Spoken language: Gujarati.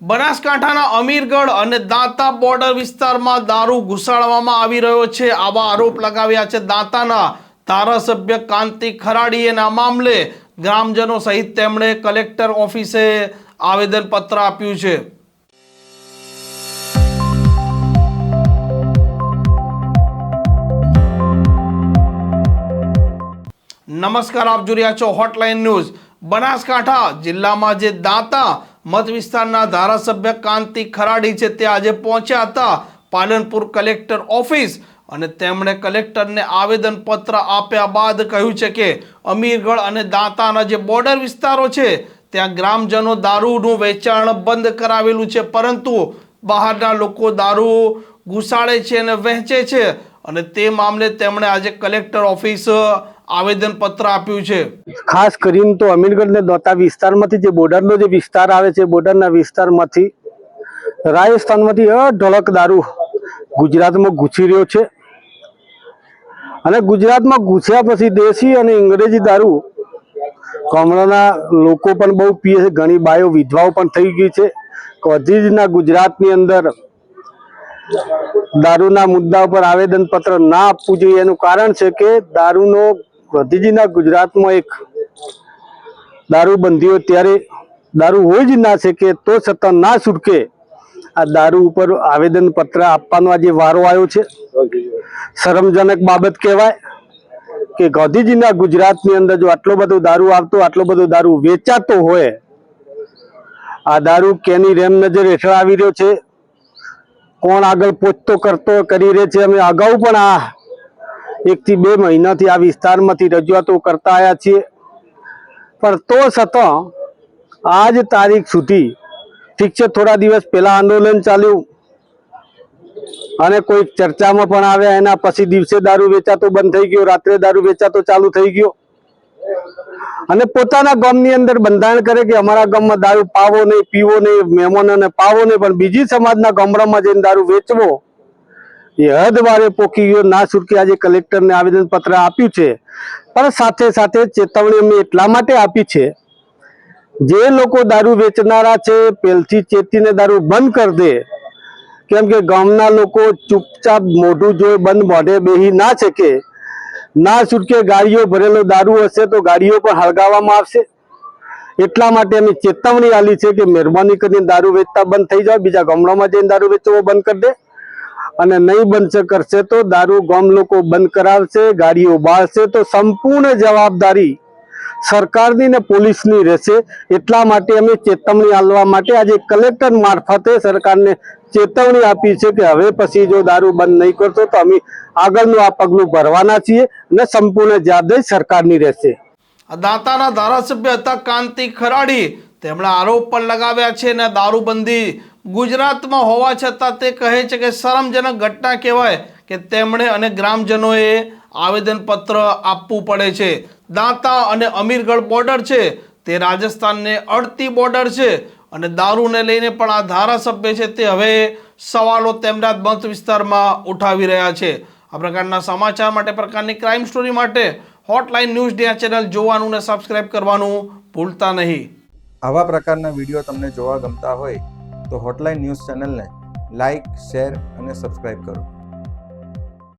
બનાસકાંઠાના અમીરગઢ અને દાંતા બોર્ડર વિસ્તારમાં દારૂ ઘુસાડવામાં આવી રહ્યો છે. આવા આરોપ લગાવ્યા છે. દાંતાના ધારાસભ્ય કાંતિ ખરાડીએ આ મામલે ગ્રામજનો સહિત તેમણે કલેક્ટર ઓફિસે આવેદનપત્ર આપ્યું છે. નમસ્કાર, આપ જોઈ રહ્યા છો હોટલાઇન ન્યૂઝ બનાસકાંઠા જિલ્લામાં જે દાંતા મત વિસ્તારના ધારાસભ્ય કાંતિ ખરાડી છે તે આજે પહોંચ્યા હતા. પાલનપુર કલેક્ટર ઓફિસ અને તેમણે કલેક્ટરને આવેદનપત્ર આપ્યા બાદ કહ્યું છે કે અમીરગઢ અને દાંતાના જે બોર્ડર વિસ્તારો છે, ત્યાં ગ્રામજનો દારૂનું વેચાણ બંધ કરાવેલું છે, પરંતુ બહારના લોકો દારૂ ઘુસાડે છે અને વહેંચે છે. અને તે મામલે તેમણે આજે કલેક્ટર ઓફિસ આવેદનપત્ર આપ્યું છે. ખાસ કરીને તો અમીરગઢ ને દોતા વિસ્તારમાંથી જે બોર્ડરનો જે વિસ્તાર આવે છે, બોર્ડરના વિસ્તારમાંથી રાજસ્થાનમાંથી અઢળક દારૂ ગુજરાતમાં ઘૂસી રહ્યો છે. અને ગુજરાતમાં ઘૂસ્યા પછી દેશી અને અંગ્રેજી દારૂ ગામડાના લોકો પણ બહુ પીએ છે. ઘણી બાયો વિધવાઓ પણ થઈ ગઈ છે. કધીજના ગુજરાતની અંદર દારૂના મુદ્દા ઉપર આવેદન પત્ર ના આપવું જોઈએ. એનું કારણ છે કે દારૂનો ગાંધીજીના ગુજરાતમાં એક દારૂબંધી હોય ત્યારે દારૂ હોય જ ના શકે તો છતાં ના છૂટકે આ દારૂ ઉપર આવેદન પત્ર આપવાનો આજે વારો આવ્યો છે. શરમજનક બાબત કહેવાય કે ગાંધીજીના ગુજરાતની અંદર જો આટલો બધો દારૂ આવતો, આટલો બધો દારૂ વેચાતો હોય, આ દારૂ કેની રેમ નજર હેઠળ આવી રહ્યો છે. કોણ આગળ પહોંચતો કરતો કરી રહે છે? અમે અગાઉ પણ આ એકથી બે મહિનાથી આ વિસ્તારમાંથી રજૂઆતો કરતા આવ્યા છીએ. પણ તો છતાં આજ તારીખ સુધી ઠીક છે, થોડા દિવસ પહેલાં આંદોલન ચાલ્યું અને કોઈ ચર્ચામાં પણ આવ્યા. એના પછી દિવસે દારૂ વેચાતો બંધ થઈ ગયો, રાત્રે દારૂ વેચાતો ચાલુ થઈ ગયો. અને પોતાના ગામની અંદર બંધારણ કરે કે અમારા ગામમાં દારૂ પાવો નહીં, પીવો નહીં, મહેમાનોને પાવો નહીં, પણ બીજી સમાજના ગામડામાં જઈને દારૂ વેચવો, એ હદ વારે પોકી ગયો ના છૂટકે આજે કલેક્ટરને આવેદન પત્ર આપ્યું છે. પણ સાથે સાથે ચેતવણી અમે એટલા માટે આપી છે, જે લોકો દારૂ વેચનારા છે પહેલથી ચેતીને દારૂ બંધ કરી દે, કેમ કે ગામના લોકો ચૂપચાપ મોઢું જોઈ બંધ મોઢે બેહી ના શકે. ના છૂટકે ગાડીઓ ભરેલો દારૂ હશે તો ગાડીઓ પણ હળગાવવામાં આવશે. એટલા માટે અમે ચેતવણી આલી છે કે મહેરબાની કરીને દારૂ વેચતા બંધ થઈ જાય બીજા ગામડામાં જઈને દારૂ વેચવો બંધ કરી દે. અને નહીં બંધ કરશે તો દારૂ ગામ લોકો બંધ કરાવશે, ગાડીઓ બાળશે તો સંપૂર્ણ જવાબદારી સરકારની ને પોલીસની રહેશે. એટલા માટે અમે ચેતવણી આલવા માટે આજે કલેક્ટર મારફતે સરકારને ચેતવણી આપી છે કે હવે પછી જો દારૂ બંધ નહીં કરશો તો અમે આગળનું આ પગલું ભરવાના છીએ અને સંપૂર્ણ જવાબદારી સરકારની રહેશે. દાંતાના ધારાસભ્ય હતા કાંતિ ખરાડી. તેમણે આરોપ પણ લગાવ્યા છે ને દારૂબંધી ગુજરાતમાં હોવા છતાં તે કહે છે કે શરમજનક ઘટના કહેવાય કે તેમણે અને ગ્રામજનોએ આવેદનપત્ર આપવું પડે છે. દાંતા અને અમીરગઢ બોર્ડર છે. તે રાજસ્થાનને અડતી બોર્ડર છે અને દારૂને લઈને પણ આ ધારાસભ્ય છે તે હવે સવાલો તેમના મત વિસ્તારમાં ઉઠાવી રહ્યા છે. આ પ્રકારના સમાચાર માટે પ્રકારની ક્રાઇમ સ્ટોરી માટે હોટલાઇન ન્યૂઝ ડે ચેનલ જોવાનું ને સબસ્ક્રાઇબ કરવાનું ભૂલતા નહીં. આવા પ્રકારના વીડિયો તમને જોવા ગમતા હોય તો હોટલાઇન ન્યૂઝ ચેનલને લાઇક શેર અને સબસ્ક્રાઇબ કરો.